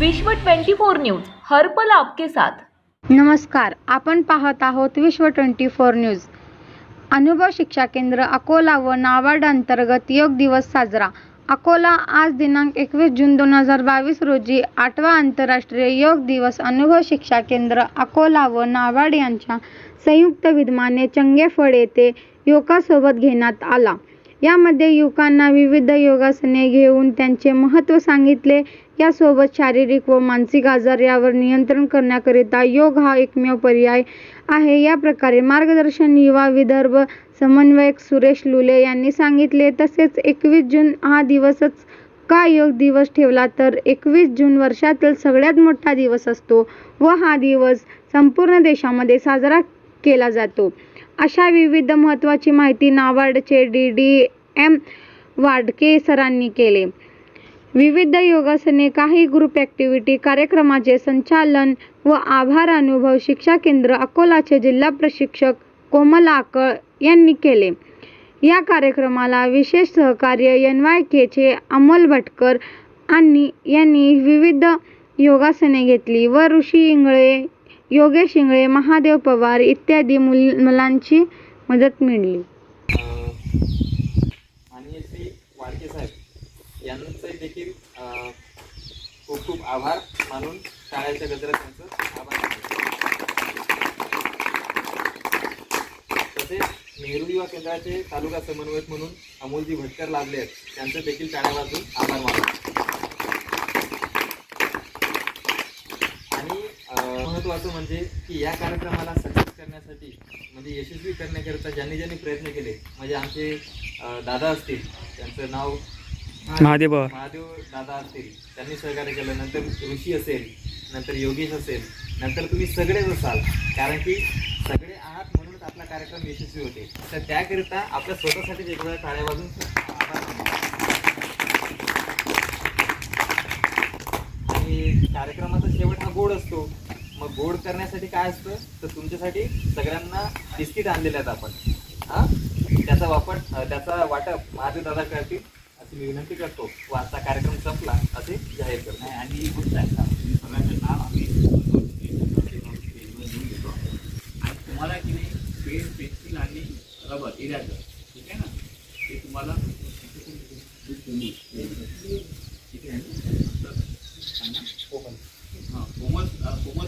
विश्व 24 न्यूज हर्पल आपके साथ. नमस्कार आपण पाहत आहोत विश्व ट्वेंटी फोर न्यूज. अनुभव शिक्षा केंद्र अकोला व नाबार्ड अंतर्गत योग दिवस साजरा. अकोला आज दिनांक एकवीस जून दोन हजार बावीस रोजी आठवा आंतरराष्ट्रीय योग दिवस अनुभव शिक्षा केंद्र अकोला व नाबार्ड यांच्या संयुक्त विद्यमाने चंगेफळ येथे योगासोबत घेण्यात आला. यामध्ये युवकांना विविध योगासने घेऊन त्यांचे महत्त्व सांगितले. यासोबत शारीरिक व मानसिक आजार यावर नियंत्रण करण्याकरिता योग हा एकमेव पर्याय आहे. या प्रकारे मार्गदर्शन युवा विदर्भ समन्वयक सुरेश लुले यांनी सांगितले. तसेच एकवीस जून हा दिवसच का योग दिवस ठेवला? तर एकवीस जून वर्षातील सगळ्यात मोठा दिवस असतो व हा दिवस संपूर्ण देशामध्ये साजरा केला जातो. अशा विविध महत्त्वाची माहिती नाबार्डचे डी डी एम वाडके सरांनी केले. विविध योगासने काही ग्रुप ॲक्टिव्हिटी कार्यक्रमाचे संचालन व आभार अनुभव शिक्षा केंद्र अकोलाचे जिल्हा प्रशिक्षक कोमल आकळ यांनी केले. या कार्यक्रमाला विशेष सहकार्य एन वाय केचे अमोल भटकर आणि यांनी विविध योगासने घेतली व ऋषी इंगळे योगेश इंगळे महादेव पवार इत्यादी मुल मुलांची मदत मिळाली. आणि श्री वाडके साहेब यांचे देखील खूप खूप आभार मानून शाळेच्या गजरात त्यांचं आभार तसेच नेहरू युवा केंद्राचे तालुका समन्वयक म्हणून अमोलजी भटकर लाभले आहेत. त्यांचं देखील शाळेपासून आभार मानतो आणि अ, महत्त्वाचं म्हणजे की या कार्यक्रमाला सक्सेस करण्यासाठी म्हणजे यशस्वी करण्याकरिता ज्यांनी ज्यांनी प्रयत्न केले म्हणजे आमचे दादा असतील त्यांचं नाव महादेव. महादेव दादा असतील त्यांनी सहकार्य केलं नंतर ऋषी असेल नंतर योगेश असेल नंतर तुम्ही सगळेच असाल कारण की सगळे आहात म्हणूनच आपला कार्यक्रम यशस्वी होते तर त्याकरिता आपल्या स्वतःसाठी वेळा टाळ्या वाजून. आणि कार्यक्रमाचा शेवट हा गोड असतो मग गोड करण्यासाठी काय असतं तर तुमच्यासाठी सगळ्यांना बिस्किट आणलेले आहेत आपण हा त्याचा वापर त्याचा वाटप माझे दादा करतील अशी मी विनंती करतो व आजचा कार्यक्रम संपला असे जाहीर करतो नाही आणि ही गोष्ट आहे का सगळ्यांचं नाव आम्ही घेऊन घेतो आणि तुम्हाला की नाही पेन पेन्सिल आणि रबर इराजर ठीक आहे ना ते तुम्हाला ठीक आहे